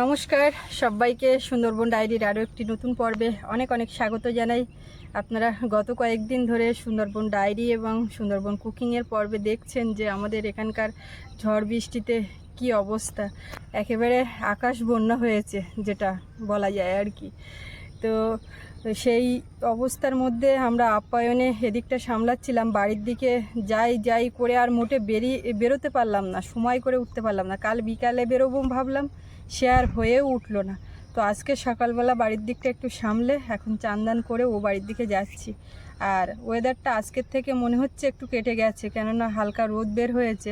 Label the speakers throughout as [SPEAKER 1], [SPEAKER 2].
[SPEAKER 1] নমস্কার, সবাইকে সুন্দরবন ডায়েরির আরও একটি নতুন পর্বে অনেক অনেক স্বাগত জানাই। আপনারা গত কয়েকদিন ধরে সুন্দরবন ডায়েরি এবং সুন্দরবন কুকিংয়ের পর্বে দেখছেন যে আমাদের এখানকার ঝড় বৃষ্টিতে কি অবস্থা। একেবারে আকাশ বন্যা হয়েছে, যেটা বলা যায় আর কি। তো সেই অবস্থার মধ্যে আমরা আপ্যায়নে এদিকটা সামলাচ্ছিলাম, বাড়ির দিকে যাই যাই করে আর মোটে বেরিয়ে, বেরোতে পারলাম না, সময় করে উঠতে পারলাম না। কাল বিকালে বেরোবো ভাবলাম সে আর হয়েও উঠল না। তো আজকে সকালবেলা বাড়ির দিকটা একটু সামলে, এখন চান্দান করে ও বাড়ির দিকে যাচ্ছি। আর ওয়েদারটা আজকের থেকে মনে হচ্ছে একটু কেটে গেছে, কেননা হালকা রোদ বের হয়েছে।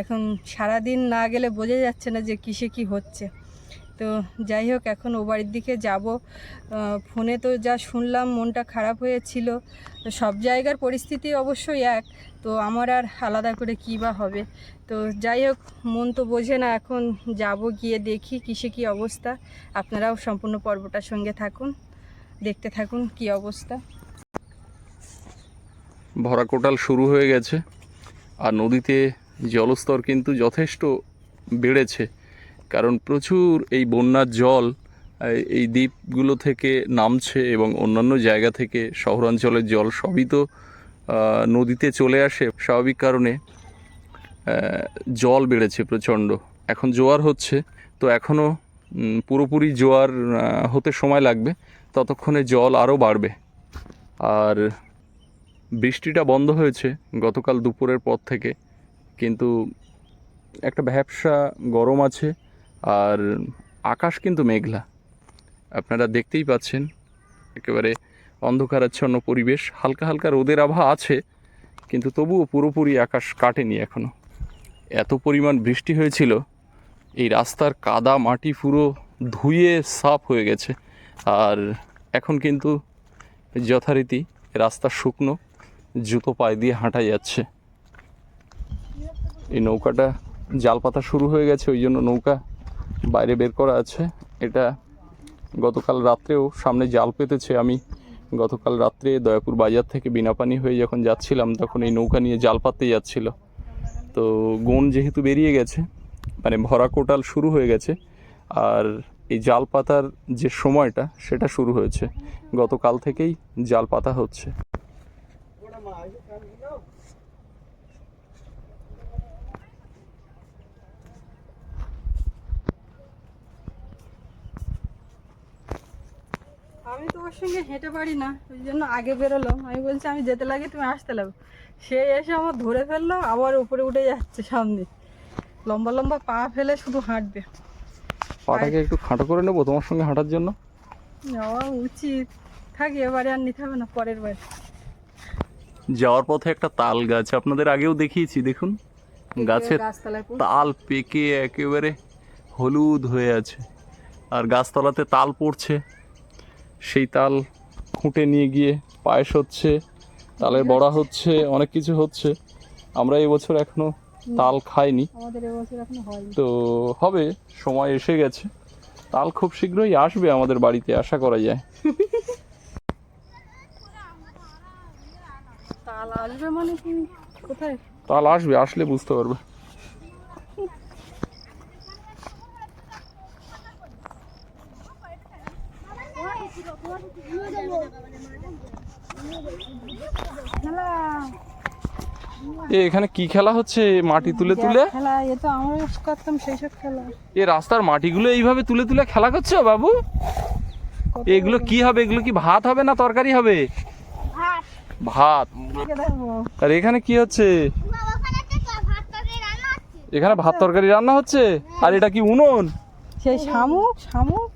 [SPEAKER 1] এখন সারাদিন না গেলে বোঝা যাচ্ছে না যে কিসে কি হচ্ছে। তো যাই হোক, এখন ও বাড়ির দিকে যাব। ফোনে তো যা শুনলাম মনটা খারাপ হয়েছিল। সব জায়গার পরিস্থিতি অবশ্যই এক। তো আমার আর আলাদা করে কী বা হবে। তো যাই হোক, মন তো বোঝে না, এখন যাব গিয়ে দেখি কিসে কি অবস্থা। আপনারাও সম্পূর্ণ পর্বটার সঙ্গে থাকুন, দেখতে থাকুন কি অবস্থা।
[SPEAKER 2] ভরা কোটাল শুরু হয়ে গেছে, আর নদীতে জলস্তর কিন্তু যথেষ্ট বেড়েছে। কারণ প্রচুর এই বন্যার জল, এই- দ্বীপগুলো থেকে নামছে এবং অন্যান্য জায়গা থেকে শহরাঞ্চলের জল সবই তো নদীতে চলে আসে। স্বাভাবিক কারণে জল বেড়েছে প্রচণ্ড। এখন জোয়ার হচ্ছে, তো এখনও পুরোপুরি জোয়ার হতে সময় লাগবে। ততক্ষণে জল আরও বাড়বে। আর বৃষ্টিটা বন্ধ হয়েছে গতকাল দুপুরের পর থেকে, কিন্তু একটা ভ্যাবসা গরম আছে। আর আকাশ কিন্তু মেঘলা। আপনারা দেখতেই পাচ্ছেন, একেবারে অন্ধকারাচ্ছন্ন পরিবেশ। হালকা হালকা রোদের আভা আছে, কিন্তু তবুও পুরোপুরি আকাশ কাটেনি এখনও এত পরিমাণ বৃষ্টি হয়েছিল, এই রাস্তার কাদা মাটি পুরো ধুয়ে সাফ হয়ে গেছে। আর এখন কিন্তু যথারীতি রাস্তা শুকনো, জুতো পায়ে দিয়ে হাঁটা যাচ্ছে। এই নৌকাটা জাল পাতা শুরু হয়ে গেছে, ওই জন্য নৌকা বাইরে বের করা আছে। এটা গতকাল রাত্রেও সামনে জাল পেতেছে। আমি গতকাল রাত্রে দয়াপুর বাজার থেকে বিনাপানি হয়ে যখন যাচ্ছিলাম, তখন এই নৌকা নিয়ে জাল পাততে যাচ্ছিল। তো গুণ যেহেতু বেরিয়ে গেছে মানে ভরা কোটাল শুরু হয়ে গেছে, আর এই জাল পাতার যে সময়টা, সেটা শুরু হয়েছে। গতকাল থেকেই জাল পাতা হচ্ছে।
[SPEAKER 1] আমি তো ওর সঙ্গে হেঁটে পারি না ওই জন্য আগে বেরোলাম। আমি বলছি আমি যেতে লাগে তুমি আসতে লাগো সে এসে আমার ধরে ফেলল আবার উপরে উঠে যাচ্ছে সামনে। লম্বা লম্বা পা ফেলে শুধু হাঁটবে।
[SPEAKER 2] পাটাকে একটু খাটো করে নেব তোমার সঙ্গে হাঁটার জন্য?
[SPEAKER 1] যাওয়া উচিত। থাকি এবারে আর নিতে হবে না পরের বার।
[SPEAKER 2] যাওয়ার পথে একটা তাল গাছ আপনাদের আগেও দেখিয়েছি দেখুন। গাছের তাল পেকে একেবারে হলুদ হয়ে আছে। আর গাছতলাতে তাল পড়ছে। সেই তাল খুঁটে নিয়ে গিয়ে পায়েস হচ্ছে তালের বড়া হচ্ছে অনেক কিছু হচ্ছে। আমরা এবছর এখনও তাল খাইনি। তো হবে সময় এসে গেছে। তাল খুব শীঘ্রই আসবে আমাদের বাড়িতে আশা করা যায়।
[SPEAKER 1] তাল আসবে মানে কোথায়?
[SPEAKER 2] তাল আসবে আসলে বুঝতে পারবে। এখানে কি খেলা হচ্ছে? মাটি তুলে তুলে?
[SPEAKER 1] খেলা এ তো আমরা করতাম সেই সব খেলা।
[SPEAKER 2] এ রাস্তার মাটিগুলো এইভাবে তুলে তুলে খেলা করছ বাবু? এগুলো কি হবে? এগুলো কি ভাত হবে না তরকারি হবে? ভাত। আর এখানে কি হচ্ছে। এখানে ভাত তরকারি রান্না হচ্ছে? আর এটা কি উনুন?
[SPEAKER 1] সেই শামুক শামুক।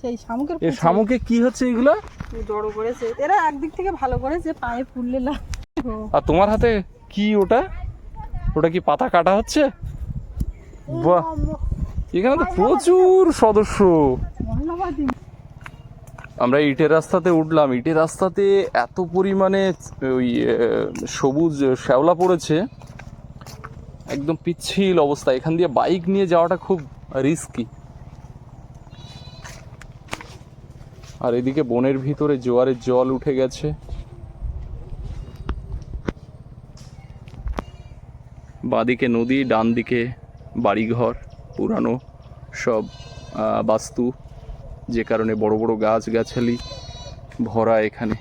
[SPEAKER 1] সেই শামুকের
[SPEAKER 2] এ শামুকে কি হচ্ছে এগুলো?
[SPEAKER 1] জড়ো করেছে। এরা একদিক থেকে ভালো করেছে পায়ে ফুললে
[SPEAKER 2] আর তোমার হাতে কি ওটা? ওটা কি পাতা কাটা হচ্ছে? বাহ। এখানে তো প্রচুর সদস্য। আমরা ইটের রাস্তাতে উঠলাম। ইটের রাস্তাতে এত পরিমাণে ওই সবুজ শ্যাওলা পড়েছে। একদম পিচ্ছিল অবস্থা। এখান দিয়ে বাইক নিয়ে যাওয়াটা খুব রিস্কি আর এদিকে বনের ভিতরে জোয়ারের জল উঠে গেছে। বাদিকে নদী ডান দিকে বাড়িঘর, পুরানো সব বাস্তু, যে কারণে বড় বড় গাছগাছালি ভরা এখানে।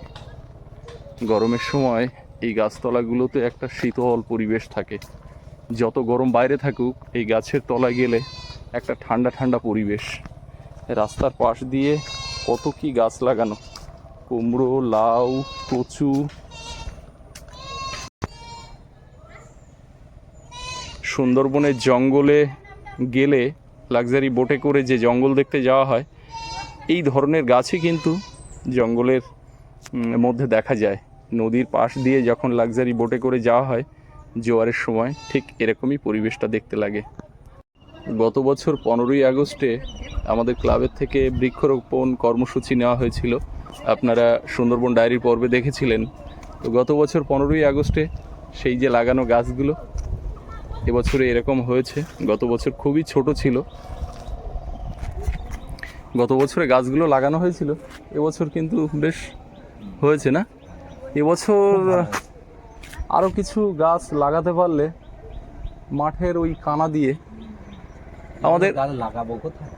[SPEAKER 2] গরমের সময় এই গাছতলাগুলোতে একটা শীতল পরিবেশ থাকে। যত গরম বাইরে থাকুক, এই গাছের তলায় গেলে একটা ঠান্ডা ঠান্ডা পরিবেশ। রাস্তার পাশ দিয়ে কত কি গাছ লাগানো? কুমড়ো, লাউ, কচু। সুন্দরবনের জঙ্গলে গেলে লাক্সারি বোটে করে যে জঙ্গল দেখতে যাওয়া হয়, এই ধরনের গাছই কিন্তু জঙ্গলের মধ্যে দেখা যায়। নদীর পাশ দিয়ে যখন লাক্সারি বোটে করে যাওয়া হয়, জোয়ারের সময়, ঠিক এরকমই পরিবেশটা দেখতে লাগে। গত বছর পনেরোই আগস্টে আমাদের ক্লাবের থেকে বৃক্ষরোপণ কর্মসূচি নেওয়া হয়েছিল। আপনারা সুন্দরবন ডায়েরির পর্বে দেখেছিলেন। তো গত বছর পনেরোই আগস্টে সেই যে লাগানো গাছগুলো, এবছরে এরকম হয়েছে। গত বছর খুবই ছোট ছিল। গত বছরে গাছগুলো লাগানো হয়েছিল, এবছর কিন্তু বেশ হয়েছে না? এবছর আরও কিছু গাছ লাগাতে পারলে মাঠের ওই কানা দিয়ে আমাদের
[SPEAKER 3] গাছ লাগাবো কোথায়?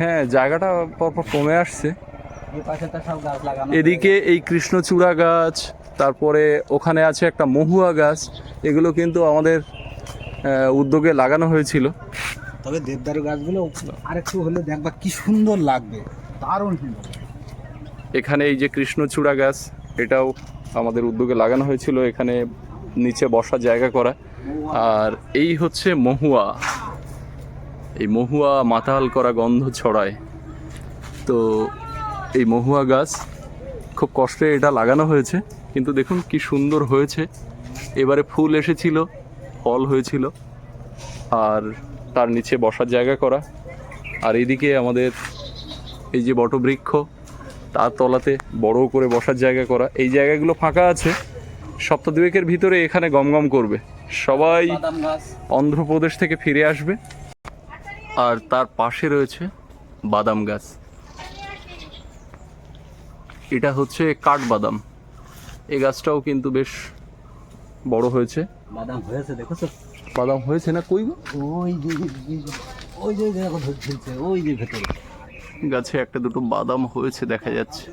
[SPEAKER 2] হ্যাঁ জায়গাটা পরপর কমে আসছে। এদিকে এই কৃষ্ণচূড়া গাছ তারপরে ওখানে আছে একটা মহুয়া গাছ এগুলো কিন্তু আমাদের উদ্যোগে লাগানো হয়েছিল।
[SPEAKER 3] তবে দেবদারু গাছগুলো আরেকটু হলে দেখবা কি সুন্দর লাগবে। দারুণ সুন্দর।
[SPEAKER 2] এখানে এই যে কৃষ্ণচূড়া গাছ এটাও আমাদের উদ্যোগে লাগানো হয়েছিল। এখানে নিচে বসার জায়গা করা। আর এই হচ্ছে মহুয়া। এই মহুয়া মাতাল করা গন্ধ ছড়ায়। তো এই মহুয়া গাছ খুব কষ্টে এটা লাগানো হয়েছে কিন্তু দেখুন কি সুন্দর হয়েছে। এবারে ফুল এসেছিল ফল হয়েছিল আর তার নিচে বসার জায়গা করা। আর এদিকে আমাদের এই যে বটবৃক্ষ তার তলাতে বড় করে বসার জায়গা করা। এই জায়গাগুলো ফাঁকা আছে সপ্তাহ দুয়েকের ভিতরে এখানে গমগম করবে। সবাই অন্ধ্রপ্রদেশ থেকে ফিরে আসবে। আর তার পাশে রয়েছে বাদাম গাছ। এটা হচ্ছে কাঠবাদাম। এই গাছটাও কিন্তু বেশ বড় হয়েছে।
[SPEAKER 3] বাদাম হয়েছে দেখো তো
[SPEAKER 2] বাদাম হয়েছে না কই গো?
[SPEAKER 3] ওই যে ওই যে দেখো ঝুলছে ওই যে ভেতরে।
[SPEAKER 2] গাছে একটা দুটো বাদাম হয়েছে দেখা যাচ্ছে।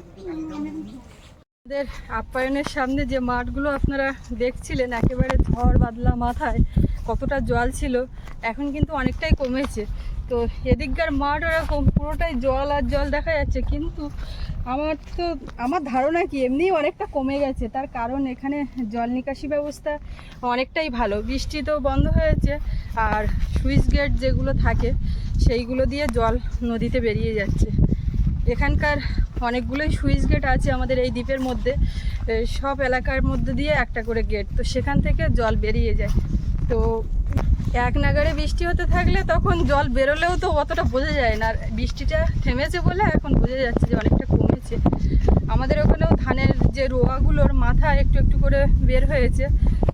[SPEAKER 1] আমাদের আপ্যায়নের সামনে যে মাঠগুলো আপনারা দেখছিলেন একেবারে ঝড় বাদলা মাথায় কতটা জল ছিল, এখন কিন্তু অনেকটাই কমেছে। তো এদিককার মাঠ ওরকম, পুরোটাই জল আর জল দেখা যাচ্ছে, কিন্তু আমার তো, আমার ধারণা কি এমনি অনেকটা কমে গেছে। তার কারণ এখানে জল নিকাশি ব্যবস্থা অনেকটাই ভালো। বৃষ্টি তো বন্ধ হয়েছে, আর সুইচ গেট যেগুলো থাকে, সেইগুলো দিয়ে জল নদীতে বেরিয়ে যাচ্ছে। এখানকার অনেকগুলোই সুইচ গেট আছে আমাদের এই দ্বীপের মধ্যে সব এলাকার মধ্যে দিয়ে একটা করে গেট, তো সেখান থেকে জল বেরিয়ে যায়। তো এক নাগাড়ে বৃষ্টি হতে থাকলে তখন জল বেরোলেও তো অতটা বোঝা যায় না। আর বৃষ্টিটা থেমেছে বলে এখন বোঝা যাচ্ছে যে অনেকটা কমেছে। আমাদের ওখানেও ধানের যে রোয়াগুলোর মাথা একটু একটু করে বের হয়েছে।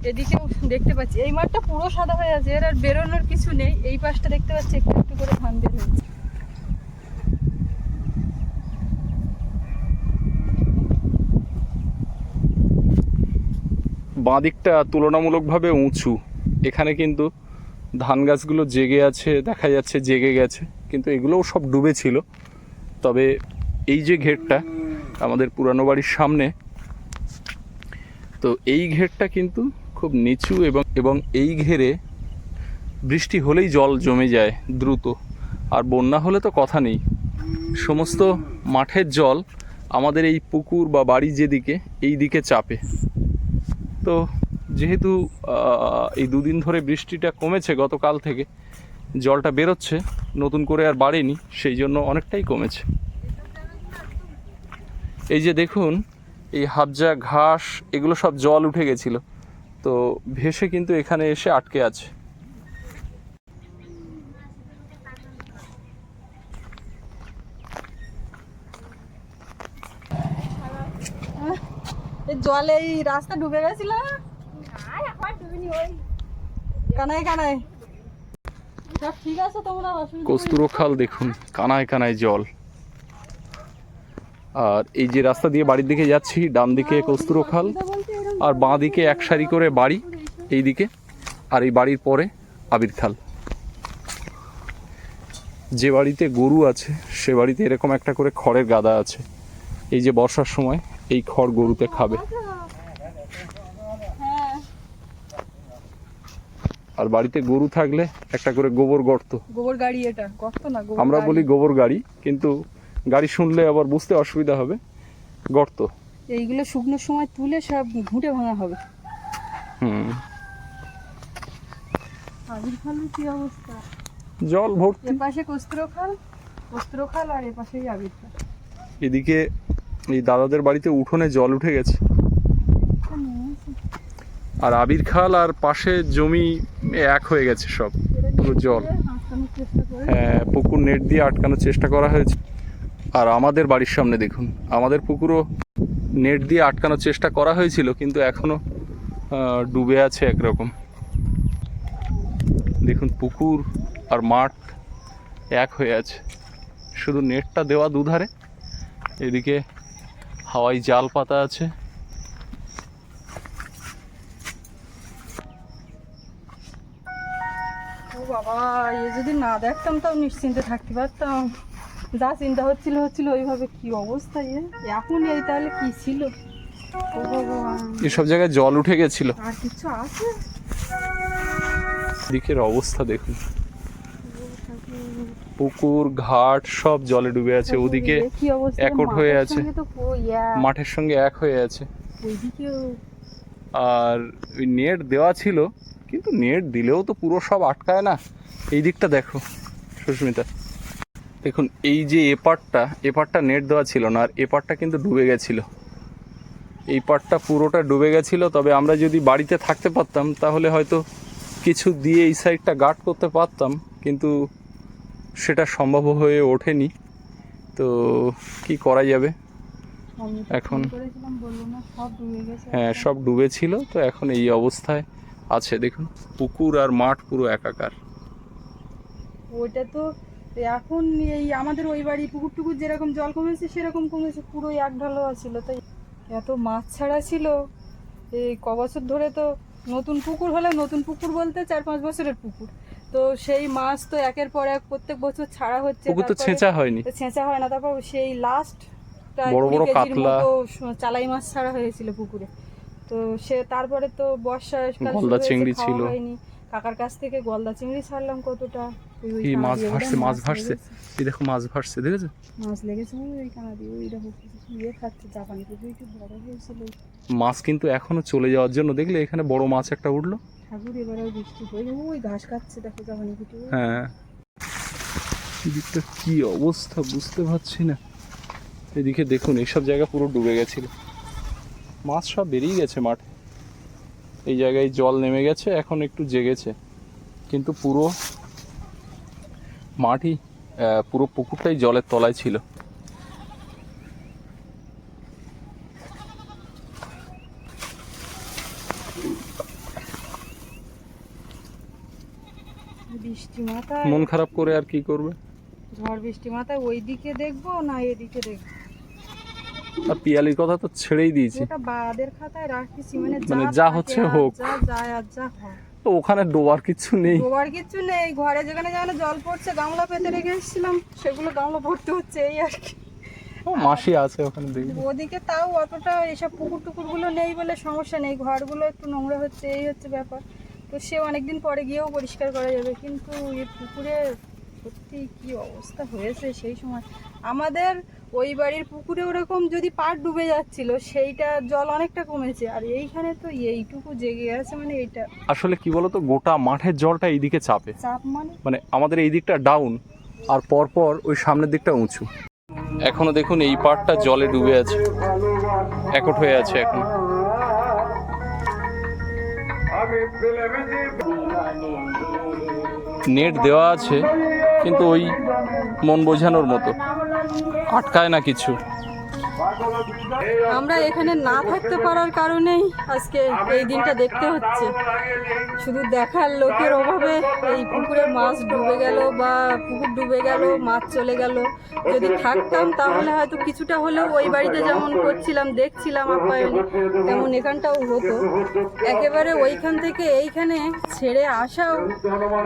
[SPEAKER 1] এদিকেও দেখতে পাচ্ছি, এই মাঠটা পুরো সাদা হয়ে আছে, এর আর বেরোনোর কিছু নেই। এই পাশটা দেখতে পাচ্ছি একটু একটু করে ধান বের হয়েছে।
[SPEAKER 2] বাঁ দিকটা তুলনামূলকভাবে উঁচু। এখানে কিন্তু ধান গাছগুলো জেগে আছে, দেখা যাচ্ছে জেগে গেছে, কিন্তু এগুলোও সব ডুবে ছিল। তবে এই যে ঘেরটা আমাদের পুরানো বাড়ির সামনে, তো এই ঘেরটা কিন্তু খুব নিচু এবং এবং এই ঘেরে বৃষ্টি হলেই জল জমে যায় দ্রুত। আর বন্যা হলে তো কথা নেই। সমস্ত মাঠের জল আমাদের এই পুকুর বা বাড়ি যেদিকে এই দিকে চাপে। তো যেহেতু এই দুদিন ধরে বৃষ্টিটা কমেছে গতকাল থেকে, জলটা বেরোচ্ছে, নতুন করে আর বাড়েনি, সেই জন্য অনেকটাই কমেছে। এই যে দেখুন, এই হাবজা, ঘাস, এগুলো সব জল উঠে গেছিল, তো ভেসে কিন্তু এখানে এসে আটকে আছে।
[SPEAKER 1] জলে এই রাস্তা ডুবে গেছিল ঠিক আছে তোমরা
[SPEAKER 2] কস্তুরো খাল দেখুন কানায় কানায় জল। আর এই যে রাস্তা দিয়ে বাড়ির দিকে যাচ্ছি ডান দিকে কস্তুরো খাল আর বাঁ দিকে এক সারি করে বাড়ি এই দিকে আর এই বাড়ির পরে আবির খাল যে বাড়িতে গরু আছে সে বাড়িতে এরকম একটা করে খড়ের গাদা আছে। এই যে বর্ষার সময় এই খড় গরুতে খাবে। আর বাড়িতে গরু থাকলে একটা করে গোবর গর্ত।
[SPEAKER 1] গোবর গাড়ি এটা গর্ত না গোবর
[SPEAKER 2] আমরা বলি গোবর গাড়ি কিন্তু গাড়ি শুনলে আবার বুঝতে অসুবিধা হবে। গর্ত।
[SPEAKER 1] এইগুলো শুকনো সময় তুলে সব ঘুঁটে ভাঙা হবে।
[SPEAKER 2] হুম।
[SPEAKER 1] আবির খালের কি অবস্থা?
[SPEAKER 2] জল ভর্তি।
[SPEAKER 1] পাশে কস্তুর খাল কস্তুর খাল আর আবির খাল।
[SPEAKER 2] এদিকে এই দাদাদের বাড়িতে উঠোনে জল উঠে গেছে। আর আবির খাল আর পাশে জমি এক হয়ে গেছে সব পুরো জল। হ্যাঁ পুকুর নেট দিয়ে আটকানোর চেষ্টা করা হয়েছে। আর আমাদের বাড়ির সামনে দেখুন আমাদের পুকুরও নেট দিয়ে আটকানোর চেষ্টা করা হয়েছিল কিন্তু এখনও আহ, ডুবে আছে একরকম। দেখুন পুকুর আর মাঠ এক হয়ে আছে। শুধু নেটটা দেওয়া দুধারে এদিকে হাওয়াই জাল পাতা আছে।
[SPEAKER 1] বাবা এ যদি না দেখতাম তাও নিশ্চিন্তে থাকতে পারতাম। যা চিন্তা হচ্ছিল হচ্ছিল ওইভাবে কি অবস্থা এ? এখন এই তাহলে কি ছিল? ও ভগবান।
[SPEAKER 2] এসব জায়গায় জল উঠে গেছিল।
[SPEAKER 1] আর কিছু আছে?
[SPEAKER 2] দিকের অবস্থা দেখুন। পুকুর ঘাট সব জলে ডুবে আছে। ওদিকে একট হয়ে আছে। মাঠের সঙ্গে এক হয়ে আছে। আর ওই নেট দেওয়া ছিল। কিন্তু নেট দিলেও তো পুরো সব আটকায় না। এই দিকটা দেখো সুস্মিতা। দেখুন এই যে এপারটা এপারটা নেট দেওয়া ছিল না আর এপারটা কিন্তু ডুবে গেছিল। এই পারটা পুরোটা ডুবে গেছিল তবে আমরা যদি বাড়িতে থাকতে পারতাম তাহলে হয়তো কিছু দিয়ে এই সাইডটা গার্ড করতে পারতাম কিন্তু সেটা সম্ভব হয়ে ওঠেনি। তো কি করা যাবে? এখন- হ্যাঁ সব ডুবে ছিল তো এখন এই অবস্থায় আছে দেখুন। পুকুর আর মাঠ পুরো একাকার।
[SPEAKER 1] ওইটা তো এখন এই আমাদের ওই বাড়ি পুকুর টুকুর যেরকম জল কমেছে সেরকম কমেছে পুরো এক ঢালোয়া ছিল তাই এত মাছ ছাড়া ছিল। এই ক বছর ধরে তো নতুন পুকুর হলে নতুন পুকুর বলতে চার পাঁচ বছরের পুকুর। তো সেই মাছ তো একের পর এক প্রত্যেক বছর ছাড়া হচ্ছে।
[SPEAKER 2] পুকুর তো ছেঁচা হয়নি।
[SPEAKER 1] ছেঁচা হয় না। তারপর সেই লাস্ট
[SPEAKER 2] বড় বড় কাতলা।
[SPEAKER 1] চালাই মাছ ছাড়া হয়েছিল পুকুরে। তো সে তারপরে তো বর্ষাকাল
[SPEAKER 2] গলদা চিংড়ি ছিল।
[SPEAKER 1] কাকার কাছ থেকে গলদা চিংড়ি ছাড়লাম কতটা? ওই ওই কানা
[SPEAKER 2] মাছ ভাসছে মাছ ভাসছে। এই দেখো মাছ ভাসছে দেখেছ?
[SPEAKER 1] মাছ লেগেছে ওই কানা দিয়ে ওইটা হচ্ছে ইয়ে খাচ্ছে জাপানি পুকুর একটু বড় হয়েছিল।
[SPEAKER 2] মাছ কিন্তু এখনও চলে যাওয়ার জন্য দেখলে এখানে বড় মাছ একটা উঠল।
[SPEAKER 1] ঠাকুর এবারে বৃষ্টি হয়ে ওই ঘাস খাচ্ছে দেখো জাপানি পুকুর
[SPEAKER 2] হ্যাঁ। এদিকটা কি অবস্থা বুঝতে পারছি না। এদিকে দেখুন এইসব জায়গা পুরো ডুবে গেছিল। মাছ সব বেরিয়ে গেছে মাঠে। এই জায়গায় জল নেমে গেছে এখন একটু জেগেছে। কিন্তু পুরো মাটি পুরো পুকুরটাই জলের তলায় ছিল। মন খারাপ করে আর কি করবে?
[SPEAKER 1] ঝড় বৃষ্টি মাথায় ওই দিকে দেখব না এদিকে দেখব?
[SPEAKER 2] আর পিয়ালির কথা তো ছেড়েই দিয়েছি।
[SPEAKER 1] খাতায় রাখিছি মানে
[SPEAKER 2] মানে
[SPEAKER 1] যা
[SPEAKER 2] হচ্ছে হোক।
[SPEAKER 1] যা আর যা
[SPEAKER 2] তো ওখানে ডোবার কিছু নেই।
[SPEAKER 1] গোবার কিচ্ছু নেই ঘরে যেখানে যেখানে জল পড়ছে গামলা পেতে রেখে এসেছিলাম সেগুলো গামলা ভরতে হচ্ছে এই আর কি।
[SPEAKER 2] ও মাসি আছে ওখানে দেখবি
[SPEAKER 1] ওদিকে তাও অতটা এইসব পুকুর টুকুরগুলো নেই বলে সমস্যা নেই ঘরগুলো একটু নোংরা হচ্ছে এই হচ্ছে ব্যাপার। তো সে অনেকদিন পরে গিয়েও পরিষ্কার করা যাবে কিন্তু এই পুকুরে সত্যি কি অবস্থা হয়েছে সেই সময়। আমাদের ওই বাড়ির পুকুরে ওরকম যদি পাট ডুবে যাচ্ছিল সেইটা জল অনেকটা কমেছে। আর এইখানে তো এইটুকু জেগে আছে মানে এইটা।
[SPEAKER 2] আসলে কি বলতো গোটা মাঠের জলটা এইদিকে চাপে।
[SPEAKER 1] চাপ মানে?
[SPEAKER 2] মানে আমাদের এই দিকটা ডাউন আর পরপর ওই সামনের দিকটা উঁচু। এখনও দেখুন এই পাটটা জলে ডুবে আছে। একট হয়ে আছে এখন। নেট দেওয়া আছে কিন্তু ওই মন বোঝানোর মতো। আটকায় না কিছু।
[SPEAKER 1] আমরা এখানে না থাকতে পারার কারণেই আজকে এই দিনটা দেখতে হচ্ছে। শুধু দেখার লোকের অভাবে এই পুকুরের মাছ ডুবে গেল বা পুকুর ডুবে গেল, মাছ চলে গেল। যদি থাকতাম তাহলে হয়তো কিছুটা হলেও ওই বাড়িতে যেমন করছিলাম, দেখছিলাম আপ্যায়নে, তেমন এখানটাও হতো। একেবারে ওইখান থেকে এইখানে ছেড়ে আসাও।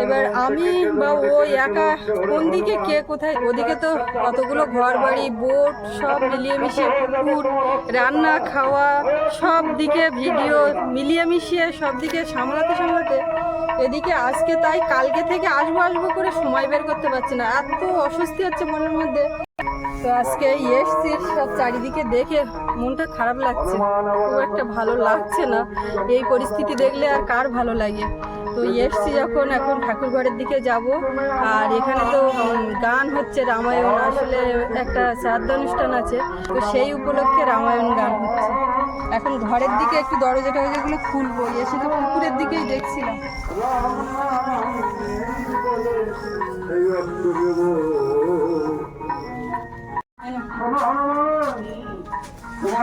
[SPEAKER 1] এবার আমি বা ও একা, কোন দিকে কে কোথায়, ওদিকে তো কতগুলো ঘর বাড়ি বোট সব মিলিয়ে মিশিয়ে রান্না, খাওয়া, সব দিকে ভিডিও মিলিয়ে মিশিয়ে, সব দিকে সামলাতে সামলাতে, এদিকে আজকে তাই কালকে থেকে আসব আসব করে সময় বের করতে পারছি না। এত অস্বস্তি হচ্ছে মনের মধ্যে। তো আজকে এসছি সব চারিদিকে দেখে মনটা খারাপ লাগছে খুব একটা ভালো লাগছে না এই পরিস্থিতি দেখলে আর কার ভালো লাগে তো এসছি যখন এখন ঠাকুর ঘরের দিকে যাব আর এখানে তো গান হচ্ছে রামায়ণ আসলে একটা শ্রাদ্ধ অনুষ্ঠান আছে তো সেই উপলক্ষে রামায়ণ গান হচ্ছে এখন ঘরের দিকে একটু দরজা টরজাগুলো খুলবো এসে তো পুকুরের দিকেই দেখছিলাম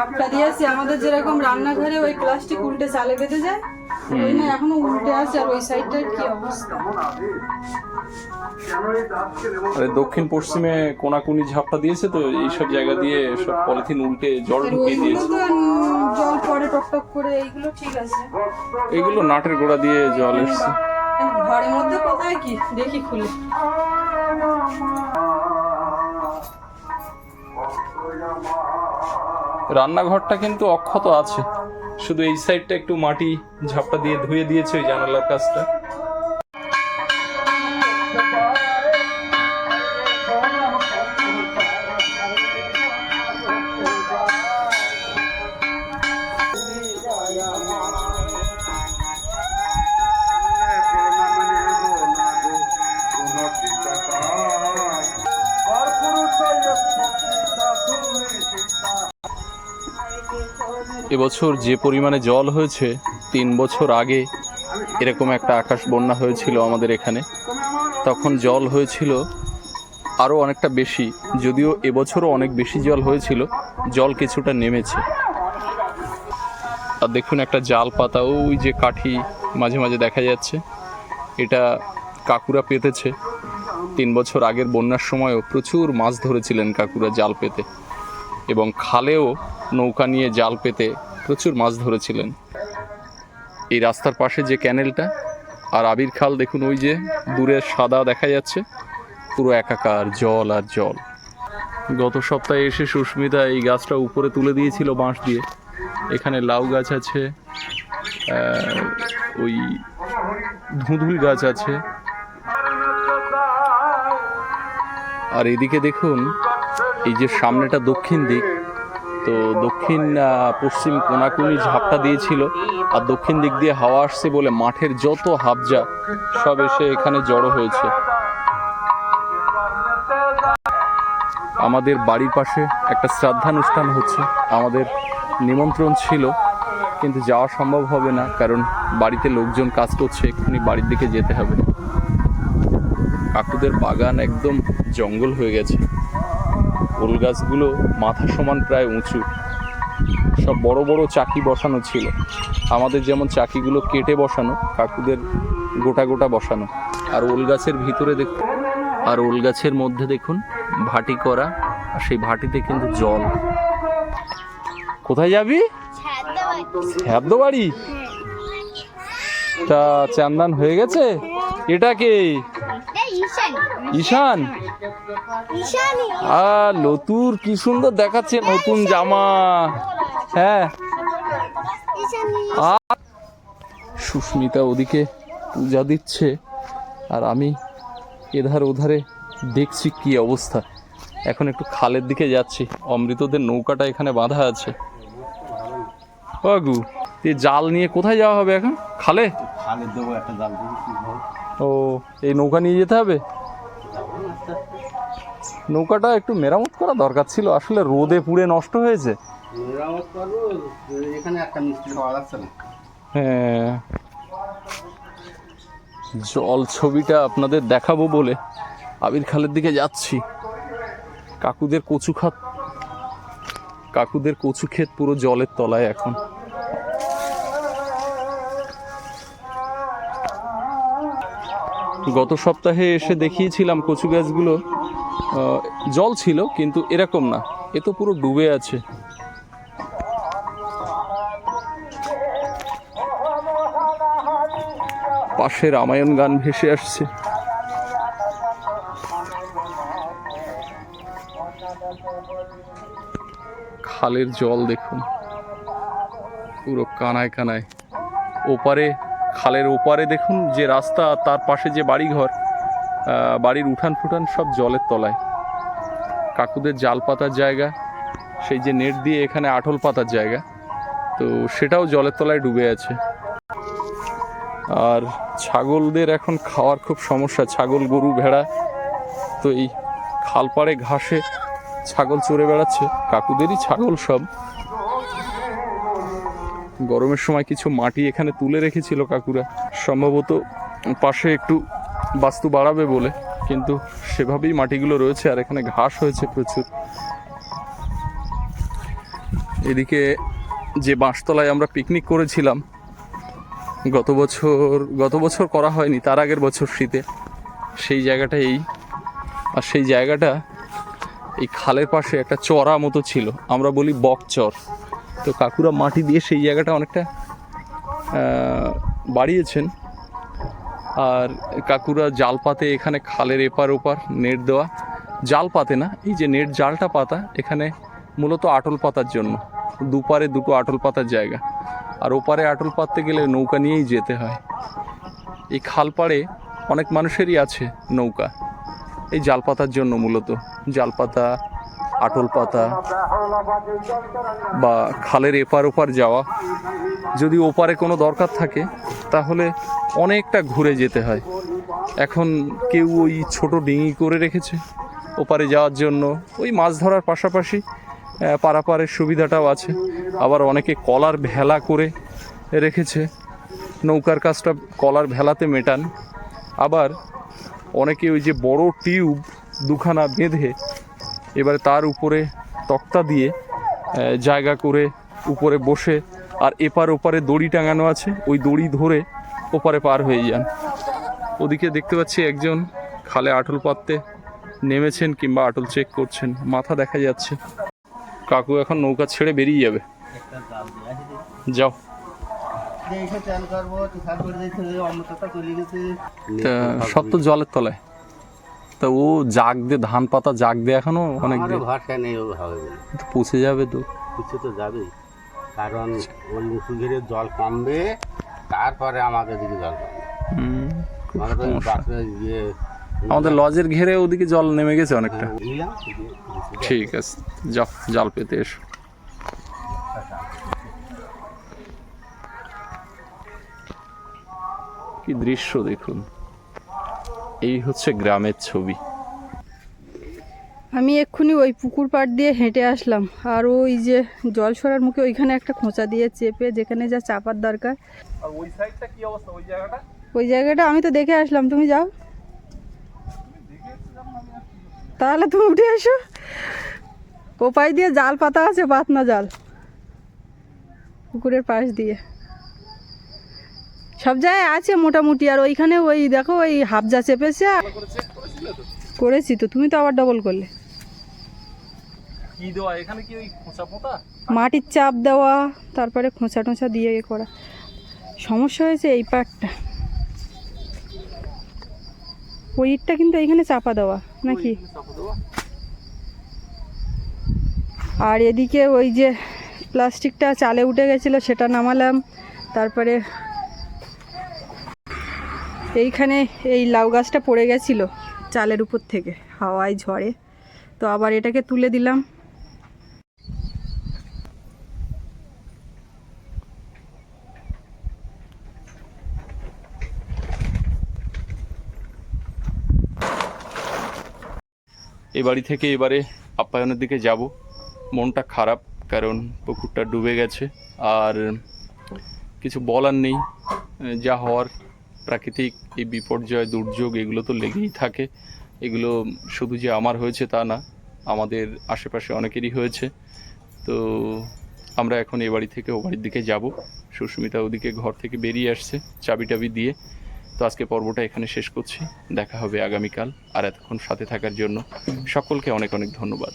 [SPEAKER 1] ঝাপটা দিয়েছে আমাদের যেরকম রান্নাঘরে ওই প্লাস্টিক উল্টে চালে বেঁধে যায় ওই না এখনও উল্টে আছে আর ওই সাইডটার কি অবস্থা?
[SPEAKER 2] আরে দক্ষিণ পশ্চিমে কোনাকুনি ঝাপটা দিয়েছে তো এইসব জায়গা দিয়ে সব পলিথিন উল্টে জল ঢুকিয়ে দিয়েছে।
[SPEAKER 1] জল পড়ে টক টক করে এইগুলো ঠিক আছে।
[SPEAKER 2] এগুলো নাটের গোড়া দিয়ে জল এসছে।
[SPEAKER 1] ঘরের মধ্যে কোথায় কি? দেখি খুলে।
[SPEAKER 2] রান্নাঘরটা কিন্তু অক্ষত আছে। শুধু এই সাইডটা একটু মাটি ঝাপটা দিয়ে ধুয়ে দিয়েছে ওই জানালার কাজটা। এবছর যে পরিমাণে জল হয়েছে, তিন বছর আগে এরকম একটা আকাশ বন্যা হয়েছিল আমাদের এখানে। তখন জল হয়েছিল আরও অনেকটা বেশি, যদিও এবছরও অনেক বেশি জল হয়েছিল, জল কিছুটা নেমেছে। আর দেখুন একটা জাল পাতা, ওই যে কাঠি মাঝে মাঝে দেখা যাচ্ছে। এটা কাকুরা পেতেছে। তিন বছর আগের বন্যার সময়ও প্রচুর মাছ ধরেছিলেন কাকুরা জাল পেতে। এবং খালেও নৌকা নিয়ে জাল পেতে প্রচুর মাছ ধরেছিলেন। এই রাস্তার পাশে যে ক্যানেলটা আর আবির খাল, দেখুন ওই যে দূরে সাদা দেখা যাচ্ছে, পুরো একাকার জল আর জল। গত সপ্তাহে এসে সুস্মিতা এই গাছটা উপরে তুলে দিয়েছিল বাঁশ দিয়ে। এখানে লাউ গাছ আছে ওই ধুঁধুল গাছ আছে। আর এদিকে দেখুন, এই যে সামনেটা দক্ষিণ দিক তো দক্ষিণ পশ্চিম কোনাকুনি ঝাপটা দিয়েছিল আর দক্ষিণ দিক দিয়ে হাওয়া আসছে বলে মাঠের যত হাবজা সব এসে এখানে জড়ো হয়েছে। আমাদের বাড়ির পাশে একটা শ্রাদ্ধানুষ্ঠান হচ্ছে। আমাদের নিমন্ত্রণ ছিল, কিন্তু যাওয়া সম্ভব হবে না, কারণ বাড়িতে লোকজন কাজ করছে, এক্ষুনি বাড়ির দিকে যেতে হবে। কাকুদের বাগান একদম জঙ্গল হয়ে গেছে। ওল গাছগুলো মাথা সমান প্রায় উঁচু। সব বড় বড় চাকি বসানো ছিল। আমাদের যেমন চাকিগুলো কেটে বসানো কাকুদের গোটা গোটা বসানো। আর ওল গাছের ভিতরে দেখুন আর ওল গাছের মধ্যে দেখুন ভাটি করা আর সেই ভাটিতে কিন্তু জল। কোথায় যাবি? হ্যাদ্দ বাড়ি তা চান্দান হয়ে গেছে? এটা কে? ঈশান? আর লতুর কি সুন্দর দেখাচ্ছে নতুন জামা। হ্যাঁ। আর সুস্মিতা ওদিকে পূজা দিচ্ছে আর আমি এধার ওধারে দেখছি কি অবস্থা। এখন একটু খালের দিকে যাচ্ছি। অমৃতদের নৌকাটা এখানে বাঁধা আছে। বাগু এই জাল নিয়ে কোথায় যাওয়া হবে এখন? খালে?
[SPEAKER 3] খালে দেবো একটা জাল
[SPEAKER 2] ও এই নৌকা নিয়ে যেতে হবে? নৌকাটা একটু মেরামত করা দরকার ছিল। আসলে রোদে পুড়ে নষ্ট হয়েছে।
[SPEAKER 3] মেরামত করব এখানে একটা মিস্ত্রি পাওয়া যাচ্ছে না।
[SPEAKER 2] হ্যাঁ। জল ছবিটা আপনাদের দেখাবো বলে আবির খালের দিকে যাচ্ছি। কাকুদের কচু খাত কাকুদের কচু ক্ষেত পুরো জলের তলায় এখন। গত সপ্তাহে এসে দেখিয়েছিলাম কচু গাছগুলো। জল ছিল, কিন্তু এরকম না। এ তো পুরো ডুবে আছে। পাশে রামায়ণ গান ভেসে আসছে। খালের জল দেখুন। পুরো কানায় কানায়। ওপারে, খালের ওপারে দেখুন যে রাস্তা, তার পাশে যে বাড়িঘর। বাড়ির উঠান ফুটান সব জলের তলায়। কাকুদের জাল পাতার জায়গা, সেই যে নেট দিয়ে এখানে আঠল পাতার জায়গা, তো সেটাও জলের তলায় ডুবে আছে। আর ছাগলদের এখন খাওয়ার খুব সমস্যা, ছাগল, গরু, ভেড়া, তো এই খালপাড়ে ঘাসে ছাগল চড়ে বেড়াচ্ছে, কাকুদেরই ছাগল সব। গরমের সময় কিছু মাটি এখানে তুলে রেখেছিল কাকুরা। সম্ভবত পাশে একটু বাস্তু বাড়াবে বলে, কিন্তু সেভাবেই মাটিগুলো রয়েছে আর এখানে ঘাস হয়েছে প্রচুর। এদিকে যে বাঁশতলায় আমরা পিকনিক করেছিলাম, গত বছর গত বছর করা হয়নি, তার আগের বছর শীতে। সেই জায়গাটা এই, আর সেই জায়গাটা এই খালের পাশে একটা চড়া মতো ছিল, আমরা বলি বকচর। তো কাকুরা মাটি দিয়ে সেই জায়গাটা অনেকটা বাড়িয়েছেন। আর কাকুরা জাল পাতে এখানে খালের এপার ওপার নেট দেওয়া। জাল পাতে না, এই যে নেট জালটা পাতা, এখানে মূলত আটল পাতার জন্য। দুপারে দুটো আটল পাতার জায়গা। আর ওপারে আটল পাততে গেলে নৌকা নিয়েই যেতে হয়। এই খাল পাড়ে অনেক মানুষেরই আছে নৌকা। এই জাল পাতার জন্য মূলত। জাল পাতা আটল পাতা বা খালের এপার ওপার যাওয়া। যদি ওপারে কোনো দরকার থাকে, তাহলে অনেকটা ঘুরে যেতে হয়। এখন কেউ ওই ছোট ডিঙি করে রেখেছে ওপারে যাওয়ার জন্য। ওই মাছ ধরার পাশাপাশি পারাপারের সুবিধাটাও আছে। আবার অনেকে কলার ভেলা করে রেখেছে। নৌকার কাজটা কলার ভেলাতে মেটান। আবার অনেকে ওই যে বড় টিউব দুখানা বেঁধে এবারে তার উপরে তক্তা দিয়ে জায়গা করে উপরে বসে আর এপার ওপারে দড়ি টাঙানো আছে ওই দড়ি ধরে ওপারে পার হয়ে যান। ওদিকে দেখতে পাচ্ছি একজন খালে আটল পাততে নেমেছেন কিংবা আটল চেক করছেন মাথা দেখা যাচ্ছে। কাকু এখন নৌকা ছেড়ে বেরিয়ে যাবে। যাও। সব তো জলের তলায়। তা ও জাগ দে ধান পাতা জাগ দিয়ে এখনও অনেক
[SPEAKER 4] ভরসা নেই হবে
[SPEAKER 2] তো পচে যাবে তো।
[SPEAKER 4] কিছু তো যাবেই। কারণ ওই উঁচু ঘিরে জল কমবে তারপরে আমাদের দিকে জল কমবে। আমাদের
[SPEAKER 2] লজের ঘেরে ওদিকে জল নেমে গেছে অনেকটা।
[SPEAKER 4] দিয়ে দিছি।
[SPEAKER 2] ঠিক আছে যাও জাল পেতে এসো। কি দৃশ্য দেখুন। এই হচ্ছে গ্রামের ছবি।
[SPEAKER 1] আমি এক্ষুনি ওই পুকুর পাড় দিয়ে হেঁটে আসলাম। আর ওই যে জল সরার মুখে ওইখানে একটা খোঁচা দিয়ে চেপে যেখানে যা চাপার দরকার।
[SPEAKER 2] ওই সাইডটা কি অবস্থা? ওই জায়গাটা?
[SPEAKER 1] আমি তো দেখে আসলাম। তুমি যাও। তাহলে তুমি উঠে এসো। ওপাই দিয়ে জাল পাতা আছে পাতনা জাল। পুকুরের পাশ দিয়ে। সব জায়গায় আছে মোটামুটি আর ওইখানে ওই দেখো ওই হাফজা চেপেছে। করেছি তো তুমি তো আবার ডবল করলে। মাটির চাপ দেওয়া তারপরে খোঁচা টোঁচা দিয়ে এ করা। সমস্যা হয়েছে এই পাটটা ওই ইটটা কিন্তু এইখানে চাপা দেওয়া নাকি? আর এদিকে ওই যে প্লাস্টিকটা চালে উঠে গেছিল সেটা নামালাম। তারপরে এইখানে এই লাউ গাছটা পড়ে গেছিল চালের উপর থেকে, হাওয়ায় ঝড়ে। তো আবার এটাকে তুলে দিলাম।
[SPEAKER 2] এই বাড়ি থেকে এবারে আপ্যায়নের দিকে যাব। মনটা খারাপ, কারণ পুকুরটা ডুবে গেছে। আর কিছু বলার নেই, যা হওয়ার প্রাকৃতিক এই বিপর্যয়, দুর্যোগ, এগুলো তো লেগেই থাকে। এগুলো শুধু যে আমার হয়েছে তা না, আমাদের আশেপাশে অনেকেরই হয়েছে। তো আমরা এখন এ বাড়ি থেকে ও বাড়ির দিকে যাব। সুস্মিতা ওদিকে ঘর থেকে বেরিয়ে আসছে চাবি টাবি দিয়ে। তো আজকে পর্বটা এখানে শেষ করছি। দেখা হবে আগামীকাল। আর এতক্ষণ সাথে থাকার জন্য সকলকে অনেক অনেক ধন্যবাদ।